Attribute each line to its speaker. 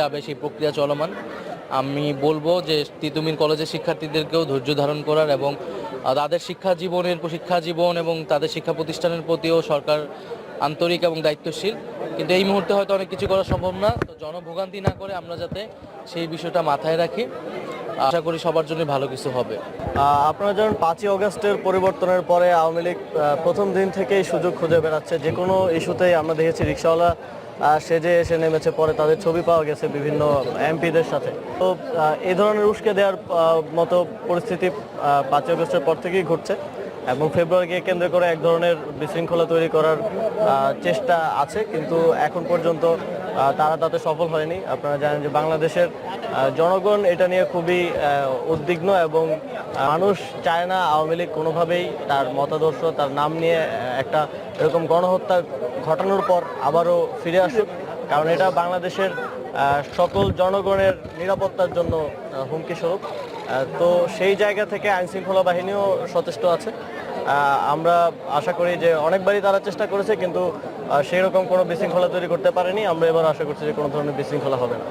Speaker 1: যাবে সেই প্রক্রিয়া চলমান। আমি বলব যে তিতুমির কলেজের শিক্ষার্থীদেরকেও ধৈর্য ধারণ করার এবং তাদের শিক্ষা জীবনের শিক্ষা জীবন এবং তাদের শিক্ষা প্রতিষ্ঠানের প্রতিও সরকার আন্তরিক এবং দায়িত্বশীল। কিন্তু এই মুহূর্তে হয়তো অনেক কিছু করা সম্ভব না। তো জনভোগান্তি না করে আমরা যাতে সেই বিষয়টা মাথায় রাখি। আশা করি সবার জন্য ভালো কিছু হবে।
Speaker 2: আপনারা জানেন পাঁচই অগস্টের পরিবর্তনের পরে আওয়ামী লীগ প্রথম দিন থেকেই সুযোগ খুঁজে বেড়াচ্ছে। যে কোনো ইস্যুতেই আমরা দেখেছি রিক্সাওয়ালা সেজে এসে নেমেছে, পরে তাদের ছবি পাওয়া গেছে বিভিন্ন এমপিদের সাথে। তো এই ধরনের উস্কে দেওয়ার মতো পরিস্থিতি পাঁচই অগস্টের পর থেকেই ঘটছে এবং ফেব্রুয়ারিকে কেন্দ্র করে এক ধরনের বিশৃঙ্খলা তৈরি করার চেষ্টা আছে। কিন্তু এখন পর্যন্ত তারা তাতে সফল হয়নি। আপনারা জানেন যে বাংলাদেশের জনগণ এটা নিয়ে খুবই উদ্বিগ্ন এবং মানুষ চায় না আওয়ামী লীগ কোনোভাবেই তার মতাদর্শ, তার নাম নিয়ে একটা এরকম গণহত্যা ঘটানোর পর আবারও ফিরে আসুক, কারণ এটা বাংলাদেশের সকল জনগণের নিরাপত্তার জন্য হুমকি স্বরূপ তো সেই জায়গা থেকে আইন শৃঙ্খলা বাহিনীও সচেষ্ট আছে। আমরা আশা করি যে অনেকবারই তারা চেষ্টা করেছে, কিন্তু সেই রকম কোনো বিশৃঙ্খলা তৈরি করতে পারেনি। আমরা এবার আশা করছি যে কোনো ধরনের বিশৃঙ্খলা হবে না।